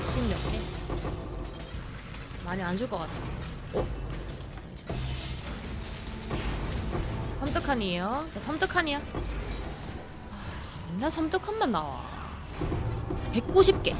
110 몇 개? 많이 안 줄 것 같아. 어? 섬뜩한이에요. 자, 섬뜩한이야. 아, 씨, 맨날 섬뜩한만 나와. 190개.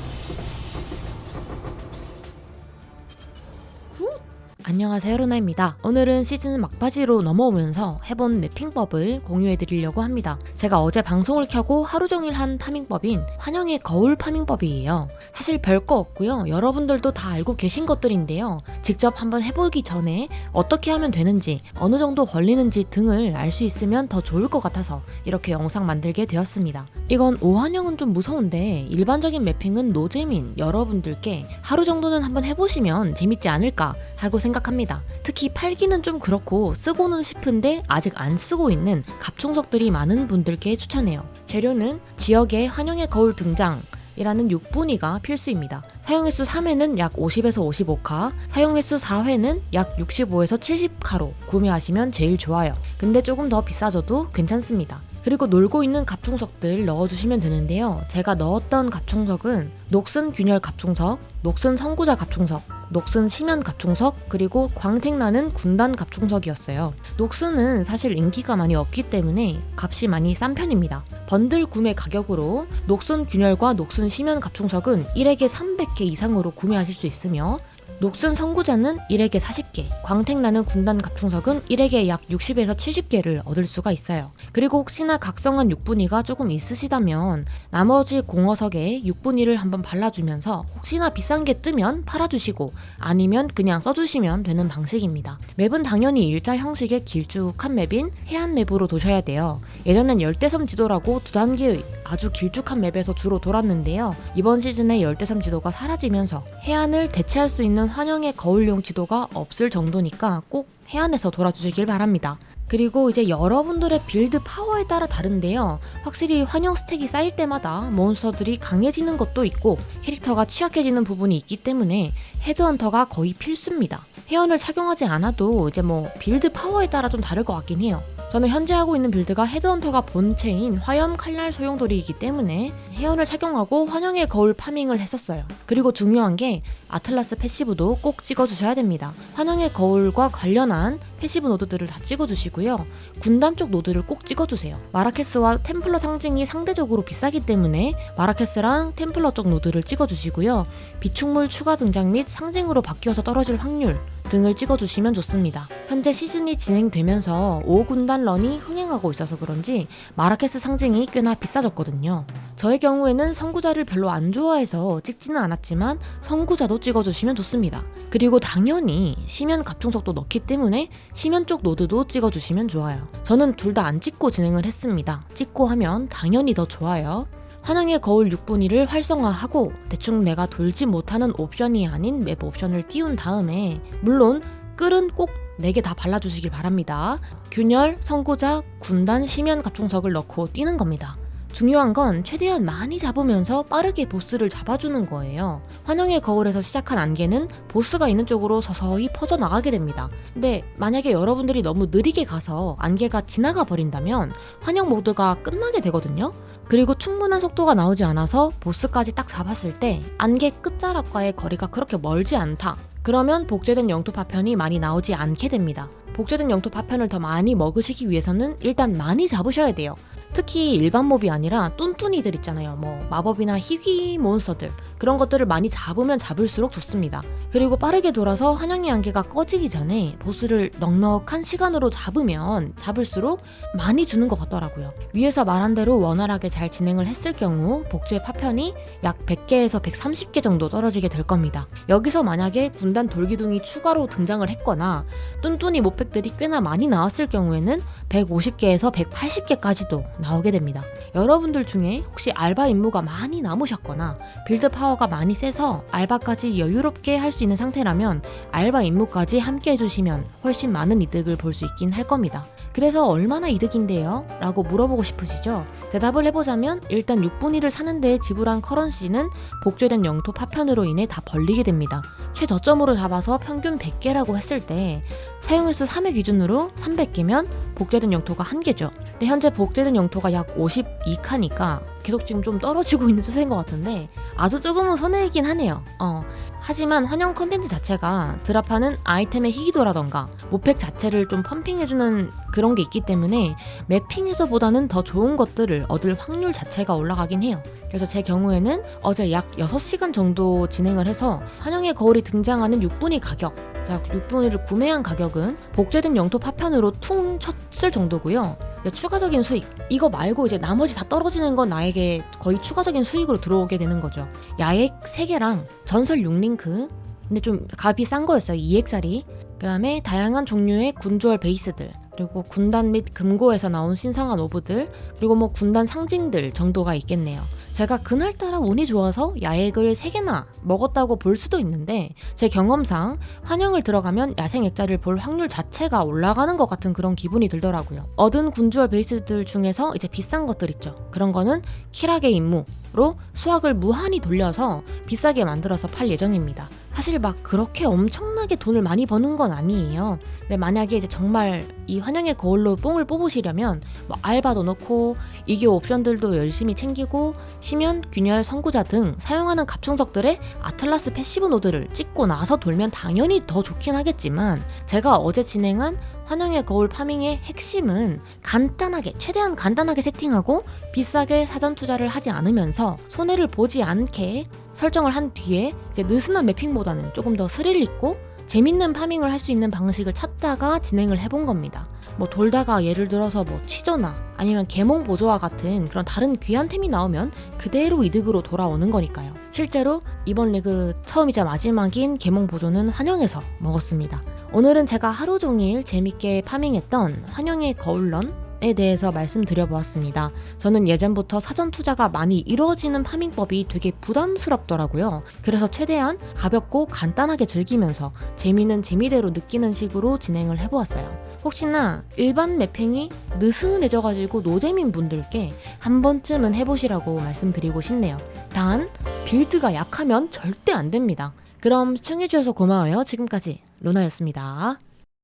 안녕하세요 루나입니다. 오늘은 시즌 막바지로 넘어오면서 해본 맵핑법을 공유해드리려고 합니다. 제가 어제 방송을 켜고 하루 종일 한 파밍법인 환영의 거울 파밍법이에요. 사실 별거 없고요. 여러분들도 다 알고 계신 것들인데요. 직접 한번 해보기 전에 어떻게 하면 되는지, 어느 정도 걸리는지 등을 알 수 있으면 더 좋을 것 같아서 이렇게 영상 만들게 되었습니다. 이건 오환영은 좀 무서운데 일반적인 맵핑은 노재민 여러분들께 하루 정도는 한번 해보시면 재밌지 않을까 하고 생각합니다. 특히 팔기는 좀 그렇고 쓰고는 싶은데 아직 안 쓰고 있는 갑충석들이 많은 분들께 추천해요. 재료는 지역의 환영의 거울 등장 이라는 6분위가 필수입니다. 사용 횟수 3회는 약 50에서 55카, 사용 횟수 4회는 약 65에서 70카로 구매하시면 제일 좋아요. 근데 조금 더 비싸져도 괜찮습니다. 그리고 놀고 있는 갑충석들 넣어주시면 되는데요. 제가 넣었던 갑충석은 녹슨 균열 갑충석, 녹슨 성구자 갑충석, 녹슨 심연 갑충석, 그리고 광택나는 군단 갑충석이었어요. 녹슨은 사실 인기가 많이 없기 때문에 값이 많이 싼 편입니다. 번들 구매 가격으로 녹슨 균열과 녹슨 심연 갑충석은 1액에 300개 이상으로 구매하실 수 있으며 녹슨 선구자는 1액에 40개, 광택나는 군단 갑충석은 1액에 약 60에서 70개를 얻을 수가 있어요. 그리고 혹시나 각성한 6분위가 조금 있으시다면 나머지 공어석에 6분위를 한번 발라주면서 혹시나 비싼 게 뜨면 팔아주시고 아니면 그냥 써주시면 되는 방식입니다. 맵은 당연히 일자 형식의 길쭉한 맵인 해안 맵으로 도셔야 돼요. 예전엔 열대섬 지도라고 두 단계의 아주 길쭉한 맵에서 주로 돌았는데요. 이번 시즌에 열대섬 지도가 사라지면서 해안을 대체할 수 있는 환영의 거울용 지도가 없을 정도니까 꼭 해안에서 돌아주시길 바랍니다. 그리고 이제 여러분들의 빌드 파워에 따라 다른데요. 확실히 환영 스택이 쌓일 때마다 몬스터들이 강해지는 것도 있고 캐릭터가 취약해지는 부분이 있기 때문에 헤드헌터가 거의 필수입니다. 회원을 착용하지 않아도 이제 뭐 빌드 파워에 따라 좀 다를 것 같긴 해요. 저는 현재 하고 있는 빌드가 헤드헌터가 본체인 화염 칼날 소용돌이이기 때문에 헤어를 착용하고 환영의 거울 파밍을 했었어요. 그리고 중요한 게 아틀라스 패시브도 꼭 찍어주셔야 됩니다. 환영의 거울과 관련한 패시브 노드들을 다 찍어주시고요. 군단 쪽 노드를 꼭 찍어주세요. 마라케스와 템플러 상징이 상대적으로 비싸기 때문에 마라케스랑 템플러 쪽 노드를 찍어주시고요. 비축물 추가 등장 및 상징으로 바뀌어서 떨어질 확률 등을 찍어주시면 좋습니다. 현재 시즌이 진행되면서 5군단 런이 흥행하고 있어서 그런지 마라케스 상징이 꽤나 비싸졌거든요. 저의 경우에는 선구자를 별로 안 좋아해서 찍지는 않았지만 선구자도 찍어주시면 좋습니다. 그리고 당연히 심연 갑충석도 넣기 때문에 심연 쪽 노드도 찍어주시면 좋아요. 저는 둘 다 안 찍고 진행을 했습니다. 찍고 하면 당연히 더 좋아요. 환영의 거울 6분위를 활성화하고 대충 내가 돌지 못하는 옵션이 아닌 맵 옵션을 띄운 다음에 물론 끌은 꼭 4개 다 발라주시길 바랍니다. 균열, 선구자, 군단, 심연 갑충석을 넣고 뛰는 겁니다. 중요한 건 최대한 많이 잡으면서 빠르게 보스를 잡아주는 거예요. 환영의 거울에서 시작한 안개는 보스가 있는 쪽으로 서서히 퍼져나가게 됩니다. 근데 만약에 여러분들이 너무 느리게 가서 안개가 지나가 버린다면 환영 모드가 끝나게 되거든요. 그리고 충분한 속도가 나오지 않아서 보스까지 딱 잡았을 때 안개 끝자락과의 거리가 그렇게 멀지 않다. 그러면 복제된 영토 파편이 많이 나오지 않게 됩니다. 복제된 영토 파편을 더 많이 먹으시기 위해서는 일단 많이 잡으셔야 돼요. 특히 일반 몹이 아니라 뚠뚠이들 있잖아요. 뭐 마법이나 희귀 몬스터들 그런 것들을 많이 잡으면 잡을수록 좋습니다. 그리고 빠르게 돌아서 환영의 안개가 꺼지기 전에 보스를 넉넉한 시간으로 잡으면 잡을수록 많이 주는 것 같더라고요. 위에서 말한 대로 원활하게 잘 진행을 했을 경우 복제 파편이 약 100개에서 130개 정도 떨어지게 될 겁니다. 여기서 만약에 군단 돌기둥이 추가로 등장을 했거나 뚠뚠이 모팩들이 꽤나 많이 나왔을 경우에는 150개에서 180개까지도 나오게 됩니다. 여러분들 중에 혹시 알바 임무가 많이 남으셨거나 빌드 파워가 많이 세서 알바까지 여유롭게 할 수 있는 상태라면 알바 임무까지 함께 해주시면 훨씬 많은 이득을 볼 수 있긴 할 겁니다. 그래서 얼마나 이득인데요? 라고 물어보고 싶으시죠? 대답을 해보자면 일단 6분위를 사는데 지불한 커런시는 복제된 영토 파편으로 인해 다 벌리게 됩니다. 최저점으로 잡아서 평균 100개라고 했을 때 사용 횟수 3회 기준으로 300개면 복제 된 영토가 1개죠. 근데 현재 복제된 영토가 약 52칸이니까 계속 지금 좀 떨어지고 있는 추세인 것 같은데 아주 조금은 손해이긴 하네요. 어. 하지만 환영 컨텐츠 자체가 드랍하는 아이템의 희귀도라던가 모팩 자체를 좀 펌핑해주는 그런 게 있기 때문에 매핑에서보다는 더 좋은 것들을 얻을 확률 자체가 올라가긴 해요. 그래서 제 경우에는 어제 약 6시간 정도 진행을 해서 환영의 거울이 등장하는 6분위 가격 자 6분위를 구매한 가격은 복제된 영토 파편으로 퉁 쳤을 정도고요. 이제 추가적인 수익 이거 말고 이제 나머지 다 떨어지는 건 나에게 거의 추가적인 수익으로 들어오게 되는 거죠. 야액 3개랑 전설 6링크 근데 좀 값이 싼 거였어요. 2액짜리 그 다음에 다양한 종류의 군주얼 베이스들 그리고 군단 및 금고에서 나온 신성한 오브들 그리고 뭐 군단 상징들 정도가 있겠네요. 제가 그날따라 운이 좋아서 야액을 3개나 먹었다고 볼 수도 있는데 제 경험상 환영을 들어가면 야생 액자를 볼 확률 자체가 올라가는 것 같은 그런 기분이 들더라고요. 얻은 군주얼 베이스들 중에서 이제 비싼 것들 있죠. 그런 거는 킬하게 임무로 수확을 무한히 돌려서 비싸게 만들어서 팔 예정입니다. 사실 막 그렇게 엄청나게 돈을 많이 버는 건 아니에요. 근데 만약에 이제 정말 이 환영의 거울로 뽕을 뽑으시려면 뭐 알바도 넣고 이게 옵션들도 열심히 챙기고 심연, 균열, 선구자 등 사용하는 갑충석들의 아틀라스 패시브 노드를 찍고 나서 돌면 당연히 더 좋긴 하겠지만 제가 어제 진행한 환영의 거울 파밍의 핵심은 간단하게 최대한 간단하게 세팅하고 비싸게 사전 투자를 하지 않으면서 손해를 보지 않게 설정을 한 뒤에 이제 느슨한 매핑보다는 조금 더 스릴 있고 재밌는 파밍을 할 수 있는 방식을 찾다가 진행을 해본 겁니다. 뭐 돌다가 예를 들어서 뭐 취조나 아니면 계몽 보조와 같은 그런 다른 귀한 템이 나오면 그대로 이득으로 돌아오는 거니까요. 실제로 이번 리그 처음이자 마지막인 계몽 보조는 환영해서 먹었습니다. 오늘은 제가 하루 종일 재밌게 파밍했던 환영의 거울런 에 대해서 말씀드려 보았습니다. 저는 예전부터 사전 투자가 많이 이루어지는 파밍법이 되게 부담스럽더라고요. 그래서 최대한 가볍고 간단하게 즐기면서 재미는 재미대로 느끼는 식으로 진행을 해보았어요. 혹시나 일반 매핑이 느슨해져가지고 노잼인 분들께 한 번쯤은 해보시라고 말씀드리고 싶네요. 단, 빌드가 약하면 절대 안 됩니다. 그럼 시청해주셔서 고마워요. 지금까지 로나였습니다.